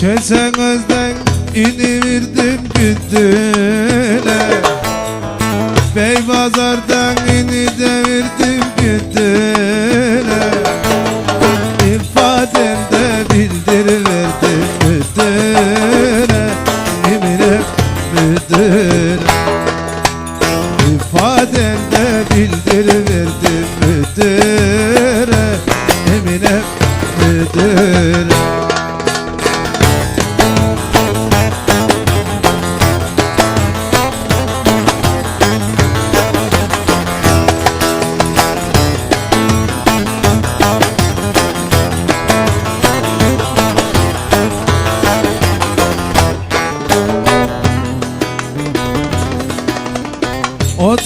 Geçen özden iniverdim güdüle Beypazardan ini devirdim güdüle İfademde bildiriverdim müdüre Eminim müdüre İfademde bildiriverdim müdüre Emine müdüre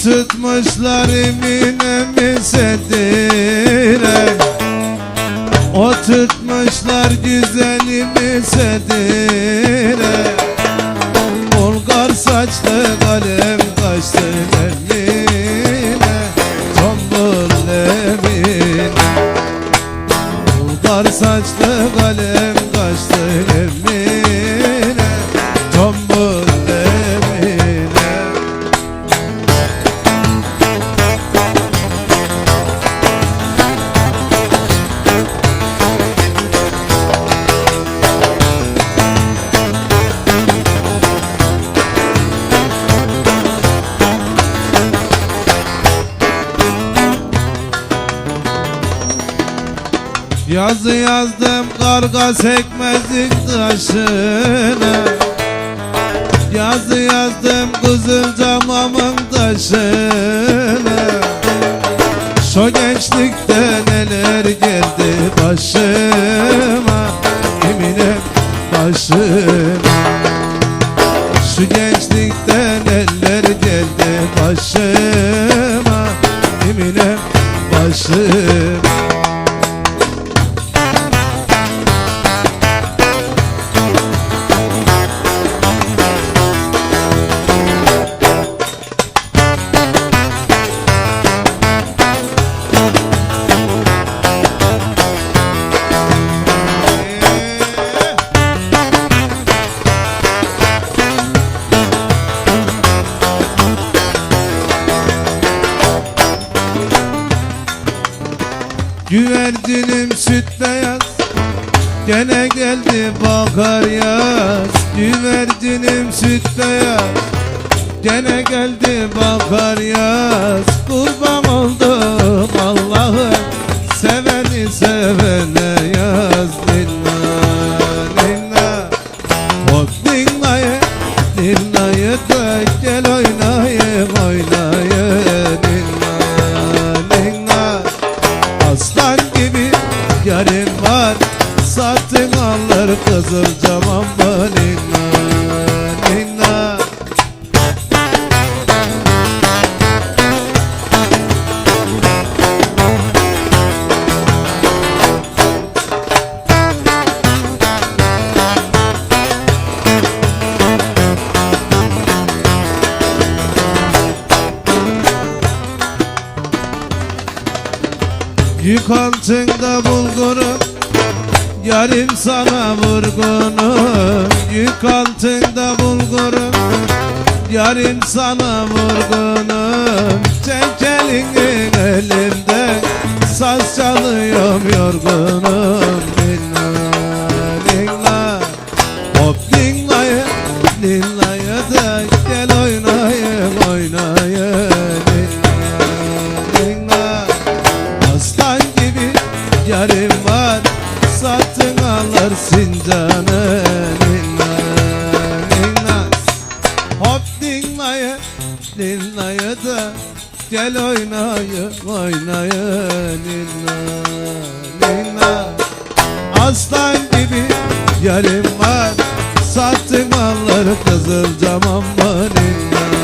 O tutmuşlar eminemi sedire O tutmuşlar güzelimi sedire Yazı yazdım karga sekmezlik taşına. Yazı yazdım kızıl camamın taşına. Şu gençlikte neler geldi başıma? Eminim başıma. Şu gençlikte neler geldi başıma? Eminim başıma Güvercinim süt beyaz Gene geldi bakar yaz. Güvercinim süt beyaz Gene geldi bakar yaz. Kurban oldum Allah'ım Seveni sevene yaz. Ninna ninna Hop ninnaye Ninnaye da gel oynayı Satın alır kızıl camam Ninna ninna Yük altında bulgurum Yarim sana vurgunum Yük altında bulgurum. Yarim sana vurgunum Çek elini elimden Saz çalıyorum yorgunum Ninna ninna Hop ninnayı Ninnayı da gel oynayın oynayın Ninna ninna Aslan gibi yarım var Satın alırsın canı Ninna ninna Hop dinlaya Dinlaya da Gel oynayı oynayı Ninna ninna Aslan gibi yarım var Satın alır kızıl camam mı Ninna